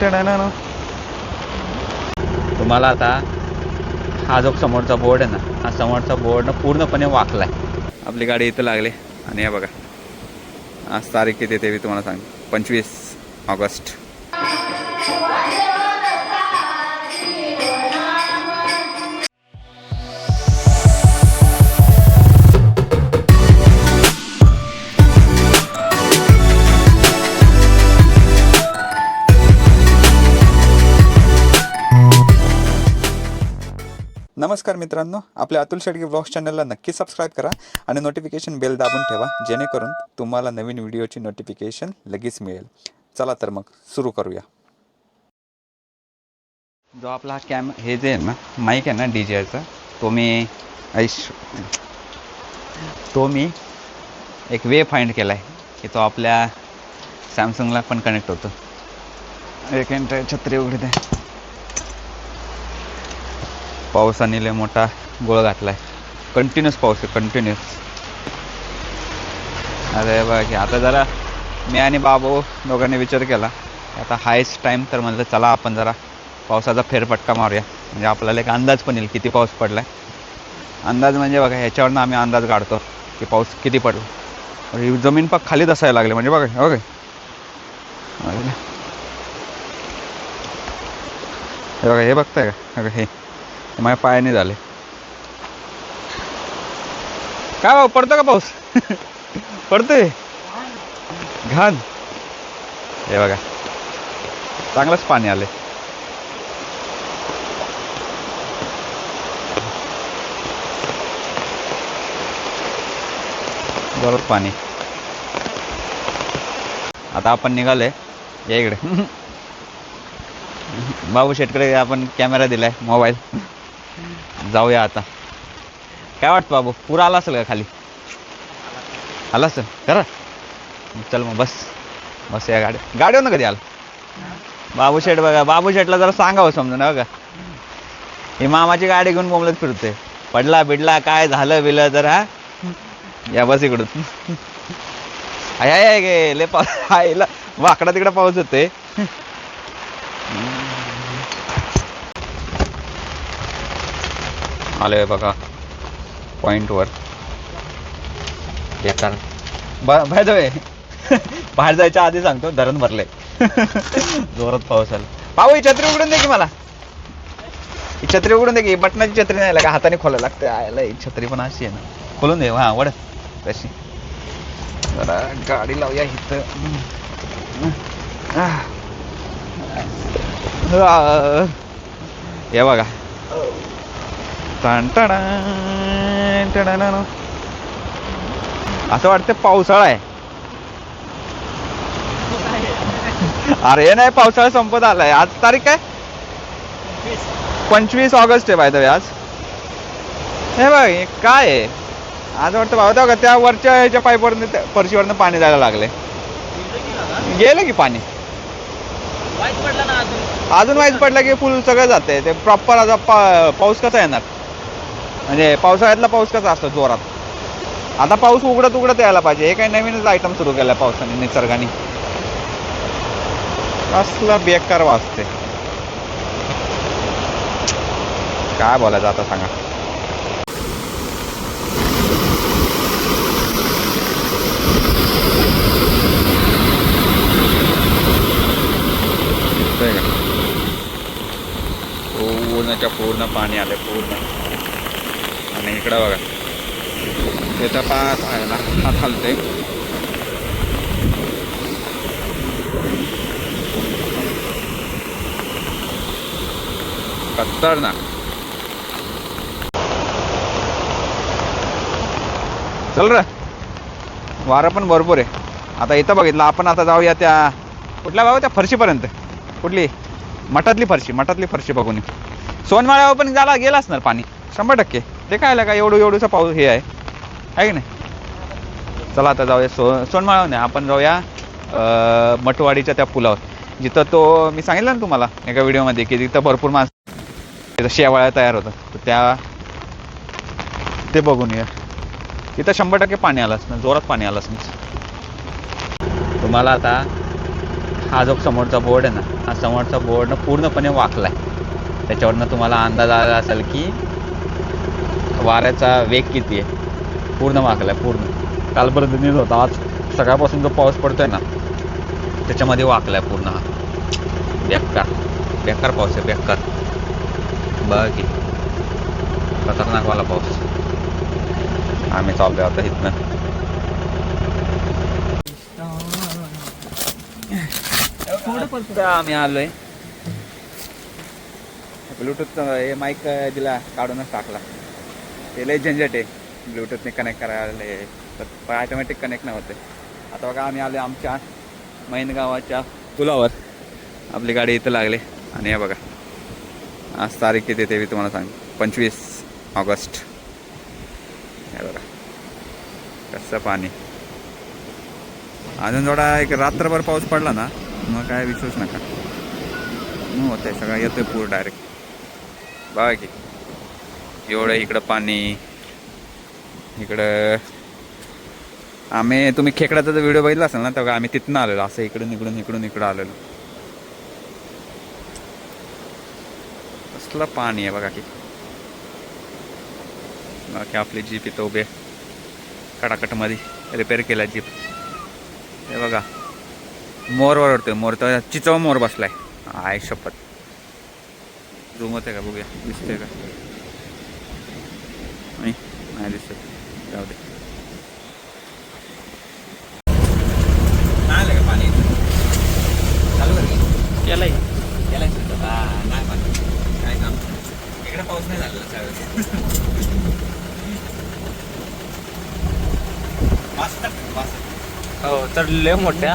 टणानं. तुम्हाला आता हा जो समोरचा बोर्ड आहे ना हा समोरचा बोर्ड ना पूर्णपणे वाकलाय. आपली गाडी इथं लागली आणि या बघा. आज तारीख किती ते मी तुम्हाला सांग पंचवीस ऑगस्ट. नमस्कार मित्रांनो आपल्या अतुल शेडगे ब्लॉग्स चॅनलला नक्की सबस्क्राईब करा आणि नोटिफिकेशन बेल दाबून ठेवा जेणेकरून तुम्हाला नवीन व्हिडिओची नोटिफिकेशन लगेच मिळेल. चला तर मग सुरू करूया. जो आपला हा कॅम हे जे आहे ना माईक आहे ना डी जेचा तो मी ऐश तो मी एक वे फाइंड केला आहे की तो आपल्या सॅमसंगला पण कनेक्ट होतो. एक छत्री उघडी द्या पावसाने लय मोठा गोळ आहे कंटिन्युअस पाऊस आहे कंटिन्युअस अरे बघा आता जरा मी आणि बाबू दोघांनी विचार केला. आता हायस्ट टाईम तर म्हणलं चला आपण जरा पावसाचा फेरफटका मारूया. म्हणजे आपल्याला एक अंदाज पण येईल किती पाऊस पडला आहे अंदाज म्हणजे बघा ह्याच्यावरनं आम्ही अंदाज काढतो की पाऊस किती पडला. ही जमीन पाक खाली दसायला लागली म्हणजे बघा हो ओके हे बघा. हे बघताय का? हे. माझ्या पायाने झाले. काय भाऊ पडतो का पाऊस? पडतोय? घाण. हे बघा. चांगलंच पाणी आले बरोबर पाणी. आता आपण निघाले या इकडे. बाबू शेटकडे आपण कॅमेरा दिलाय मोबाईल. जाऊया आता. काय वाटतं बाबू? पुरा आला असेल का खाली? आला असेल. करा. चल मग बस. बस या गाडी गाडीवर ना कधी आला? बाबू शेट बघा बाबू शेटला जरा सांगावं समजून बघा ही मामाची गाडी घेऊन बोंबलत फिरते पडला बिडला काय झालं बिलं तर हा? या बस इकडून. आय हाय गे लय पाऊस आईला वाकडा तिकडा पाऊस येतोय आले बघा. पॉइंटवर बेकार बाहेर जाऊया बाहेर जायच्या आधी सांगतो धरण भरले जोरात पाऊस आला. पाहू ही छत्री उघडून दे की मला. ही छत्री उघडून दे की बटनाची छत्री नाही लागा हाताने खोलायला लागते. आयला ही छत्री पण अशी आहे ना. खोलून दे हा वड तशी. जरा गाडी लावूया इथं. हे बघा. असं वाटतं पावसाळा आहे. अरे नाही पावसाळा संपत आलाय. आज तारीख काय? पंचवीस ऑगस्ट आहे बाय आज. हे बघ काय आहे? आज वाटतं भाऊ का त्या वरच्या ह्याच्या पाईपवरनं त्या फरशीवरनं पाणी जायला लागले. गेलं की पाणी. अजून? वाईज पडलं की फुल सगळं जाते ते प्रॉपर आता पाऊस कसा येणार? म्हणजे पावसाळ्यातला पाऊस कसा असतो जोरात? आता पाऊस उघडत उघडत यायला पाहिजे. हे काही नवीनच आयटम सुरू केलाय पावसाने निसर्गाने. कसला बेकार वाजते काय बोलायचं आता सांगा. का? पूर्णच्या पूर्ण पाणी आले पूर्ण. आणि इकडं बघा. तिथं पाच आहे ना हात हलते खतरनाक. चल रे. वारं पण भरपूर आहे. आता इथं बघितलं आपण आता जाऊया त्या कुठल्या बाबा त्या फरशीपर्यंत. कुठली? मठातली फरशी मठातली फरशी बघून. येऊ. सोनमाळ्यावर पण झाला गेला असणार पाणी? शंभर टक्के. ते काय लागा एवढं एवढंसं पाऊस हे आहे. आहे की नाही? चला आता जाऊया सो सोनमाळावर नाही आपण जाऊया मठवाडीच्या त्या पुलावर. जिथं तो मी सांगितलं ना तुम्हाला एका व्हिडिओमध्ये की तिथं भरपूर माणसं तिथं शेवाळ्या तयार होतं तर त्या ते बघून या. तिथं शंभर टक्के पाणी आलं असणार जोरात पाणी आलं असणार. तुम्हाला आता हा जो समोरचा बोर्ड आहे ना हा समोरचा बोर्ड पूर्णपणे वाकला आहे त्याच्यावरनं तुम्हाला अंदाज आला असेल की वाऱ्याचा वेग किती आहे? पूर्ण वाकला आहे पूर्ण. कालपर्यंत नीट होता आज सकाळपासून जो पाऊस पडतो आहे ना त्याच्यामध्ये वाकला आहे पूर्ण हा. बेकार बेकार पाऊस आहे बेकार. बघ की खतरनाकवाला पाऊस. आम्ही चाललो आता इथनं. आम्ही आलोय? ब्लूटूथ हे माईक दिला काढूनच टाकला. ते लय झंझट आहे. ब्लूटूथने कनेक्ट करायला पण ऑटोमॅटिक कनेक्ट नाही होते आता बघा आम्ही आलो आमच्या मैनगावाच्या पुलावर. आपली गाडी इथं लागली. आणि हे बघा. आज तारीख किती ते मी तुम्हाला सांग पंचवीस ऑगस्ट. हे बघा. कसं पाणी. अजून थोडा एक रात्रभर पाऊस पडला ना मग काय विचारूच नका. मग होतंय सगळं येतोय पूर डायरेक्ट बघा की. एवढं इकडं पाणी इकडं आम्ही तुम्ही खेकड्याचा जर व्हिडिओ बघितला असेल ना तेव्हा आम्ही तिथनं आलेलो असं इकडून इकडून इकडून इकडं आलेलो. कसलं पाणी आहे बघा की. बाकी आपली जीप इथं उभे कटाकटमध्ये रिपेअर केला जीप. हे बघा. मोर ओरडतोय मोर तर चिचव मोर बसलाय. आय शपथ. रूमत होते का? बघूया. दिसतोय का? नाही दिसत. जाऊ दे. नाही आलं का पाणी? चालू कर. की? केलाय. हा, नाही पाणी. काय काम? इकडे पाऊस नाही झालेला त्यावेळेस. हो तर लय मोठ्या.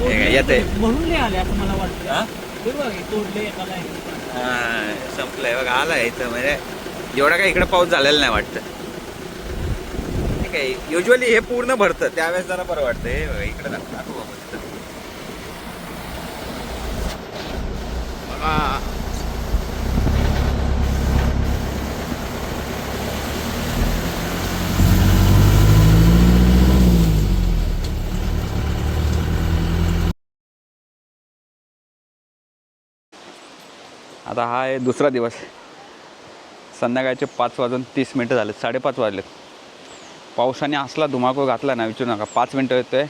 काय, येतंय. म्हणून आले असं मला वाटतं. तोडले एकाला संपलंय बघा आलाय इथं म्हणजे एवढा काय इकडे पाऊस झालेला नाही वाटतं ठीक आहे युजली हे पूर्ण भरतं त्यावेळेस जरा बरं वाटतं हे बघा इकडे दाखव- बघा. आता हा आहे दुसरा दिवस. संध्याकाळचे पाच वाजून तीस मिनटं झाले साडेपाच वाजलेत. पावसाने असला धुमाकूळ घातला ना विचारू नका. पाच मिनटं येतोय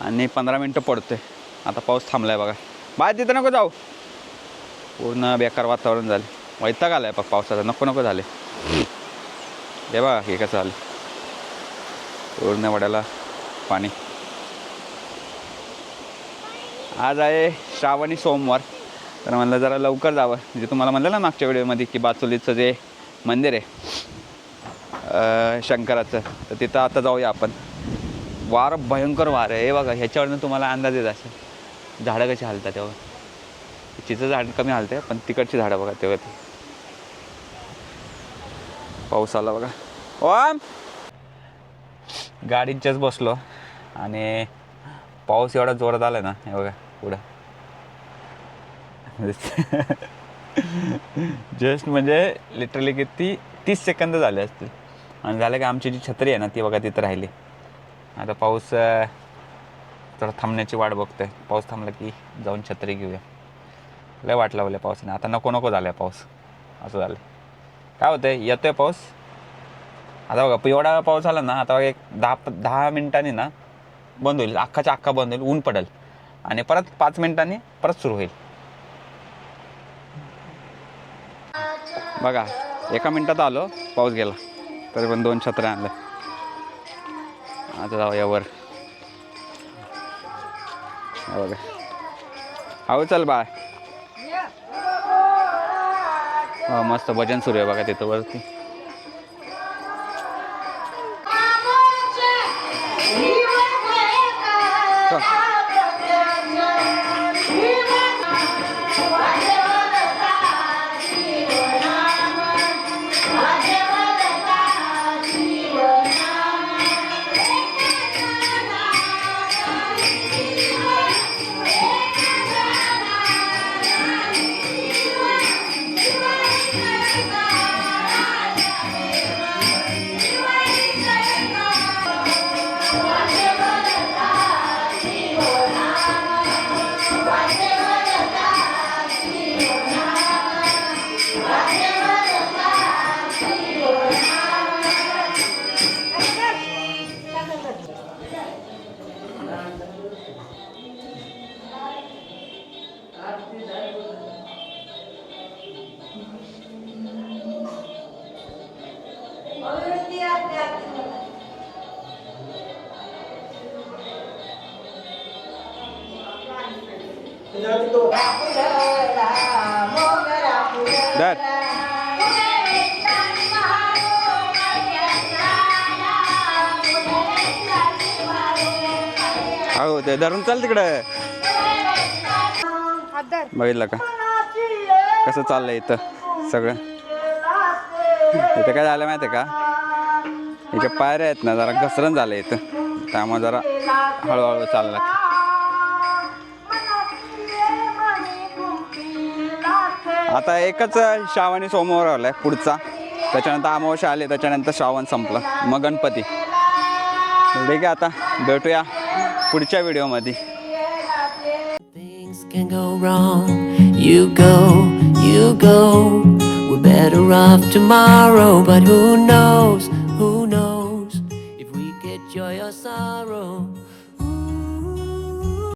आणि पंधरा मिनटं पडतोय. आता पाऊस थांबलाय बघा. बाहेर तिथं नको जाऊ. पूर्ण बेकार वातावरण झाले. वैताग आलाय बघ पावसाचा. नको नको झाले. हे बघा हे कसं झालं. पूर्ण वड्याला पाणी. आज आहे श्रावणी सोमवार. तर म्हणलं जरा लवकर जावं. म्हणजे तुम्हाला म्हणलं ना मागच्या व्हिडिओमध्ये की बाचोलीचं जे मंदिर आहे शंकराचं तर तिथं आता जाऊया आपण. वार भयंकर वार आहे. हे बघा ह्याच्यावरनं तुम्हाला अंदाज येत असेल. झाडं कशी हालतात तेव्हा. तिचं झाड कमी हालते पण तिकडची झाडं बघा तेव्हा ती. पाऊस आला बघा. ओम! गाडीच्याच बसलो आणि पाऊस एवढा जोरात आला ना हे बघा पुढं. जस्ट म्हणजे लिटरली किती तीस सेकंद झाले असतील. आणि झालं की आमची जी छत्री आहे ना ती बघा तिथं राहिली. आता पाऊस थोडा थांबण्याची वाट बघतोय. पाऊस थांबला की जाऊन छत्री घेऊया. लय वाट लावल्या पावसाने. आता नको नको झालं पाऊस. असं झालं काय होतंय? येतोय पाऊस. आता बघा एवढा पाऊस आला ना आता बघा एक दहा दहा मिनिटांनी ना बंद होईल. अख्खाच्या अख्खा बंद होईल. ऊन पडेल. आणि परत पाच मिनिटांनी परत सुरू होईल. बघा एका मिनिटात आलो पाऊस गेला. तरी पण दोन छत्र्या आणल्या आता जाऊया वर. बघा. हो चल बाय. हो मस्त भजन सुरू आहे बघा तिथं वरती. चल. दर हो ते धरून चाल तिकडं. बघितलं का? कसं चाललंय इथं सगळं? इथं काय झालं माहिती आहे का? इथे पायऱ्या आहेत ना जरा घसरण झालं इथं. त्यामुळे जरा हळूहळू चाललं आता एकच श्रावणी सोमवार आलाय पुढचा त्याच्यानंतर अमावस्या आले त्याच्यानंतर श्रावण संपलं मग गणपती ठीक आहे आता भेटूया पुढच्या व्हिडिओमध्ये Things can go wrong. You go, you go. We're better off tomorrow, but who knows?